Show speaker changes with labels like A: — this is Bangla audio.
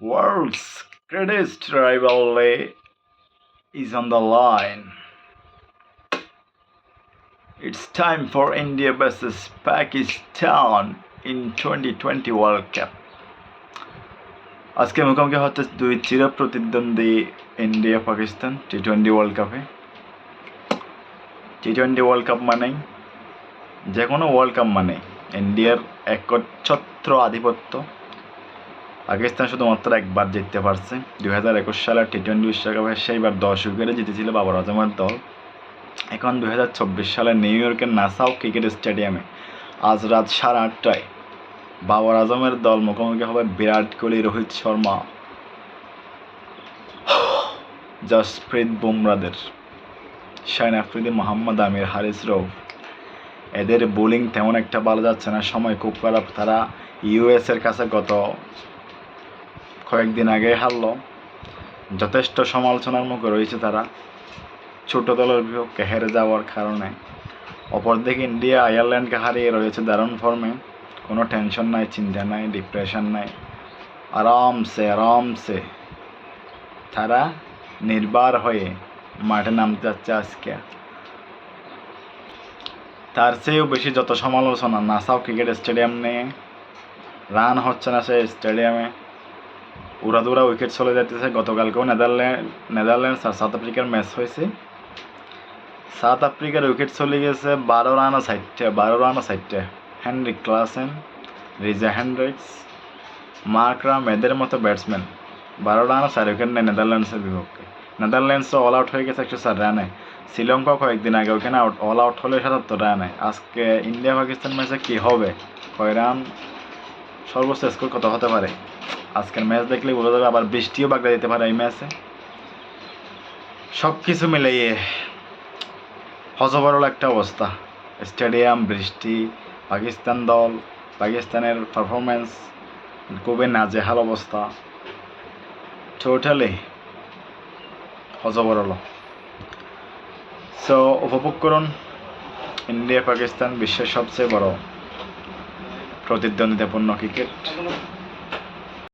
A: World's greatest rivalry is on the line. It's time for India versus Pakistan in 2020 World Cup. আজকে মুখোমুখি হচ্ছে দুই চির প্রতিদ্বন্দ্বী India Pakistan T twenty world কাপে টি টোয়েন্টি ওয়ার্ল্ড কাপ মানেই যে কোনো ওয়ার্ল্ড কাপ মানে ইন্ডিয়ার একচ্ছত্র আধিপত্য পাকিস্তান শুধুমাত্র একবার জিততে পারছে। দুই হাজার একুশ সালের টি টোয়েন্টি বিশ্বকাপে সেইবার দশ উইকেটে জিতেছিল বাবর আজমের দল। এখন দুই হাজার চব্বিশ সালে নিউ ইয়র্কের নাসাও ক্রিকেট স্টেডিয়ামে আজ রাত সাড়ে আটটায় বাবর আজমের দল মুখোমুখি হবে বিরাট কোহলি, রোহিত শর্মা, জসপ্রীত বুমরাদের। শাইন আফ্রিদি, মোহাম্মদ আমির, হারিস রৌফ। এদের বোলিং তেমন একটা ভালো যাচ্ছে না, সময় খুব খারাপ। তারা ইউএস এর কাছে গত কয়েকদিন আগে হারল। যথেষ্ট সমালোচনার মুখে রয়েছে তারা। ছোট দলের বিপক্ষে হেরে যাওয়ার কারণে। অপরদিকে ইন্ডিয়া আয়ারল্যান্ডকে হারিয়ে রয়েছে দারুণ ফর্মে। কোনো টেনশন নাই, চিন্তা নাই, ডিপ্রেশন নাই। আরামসে আরামসে। তারা নির্বার হয়ে মাঠে নামতে যাচ্ছে আজকে। তার চেয়েও বেশি যত সমালোচনা, নাসাও ক্রিকেট স্টেডিয়াম নিয়ে। রান হচ্ছে না সেই স্টেডিয়ামে। উড়াদুরা উইকেট চলে যাইতেছে। গতকালকেও নেদারল্যান্ড নেদারল্যান্ডস আর সাউথ আফ্রিকার ম্যাচ হয়েছে। সাউথ আফ্রিকার উইকেট চলে গেছে বারো রানা সাইডটা বারো রানা সাইডটা Henry Klaasen, Reeza Hendricks Markram এদের মতো ব্যাটসম্যান। বারো রানা চার উইকেট নেয় নেদারল্যান্ডসের বিপক্ষে। নেদারল্যান্ডসও অল আউট হয়ে গেছে একশো চার রানে। শ্রীলঙ্কাও কয়েকদিন আগে ওখানে আউট অল আউট হলে সাতাত্তর রানে। আজকে ইন্ডিয়া পাকিস্তান ম্যাচে কী হবে? কয় রান? সর্বোচ্চ স্কোর কত হতে পারে? আজকের ম্যাচ দেখলে বোঝা যাবে আবার বৃষ্টিও বাগড়া দিতে পারে এই ম্যাচে সব কিছু মিলিয়ে হজবরল একটা অবস্থা। স্টেডিয়াম, বৃষ্টি, পাকিস্তান দল, পাকিস্তানের পারফরমেন্স খুবই নাজেহাল অবস্থা। টোটালি হজবরল সো উপভোগ করুন। ইন্ডিয়া পাকিস্তান বিশ্বের সবচেয়ে বড় প্রতিদ্বন্দ্বিতাপূর্ণ ক্রিকেট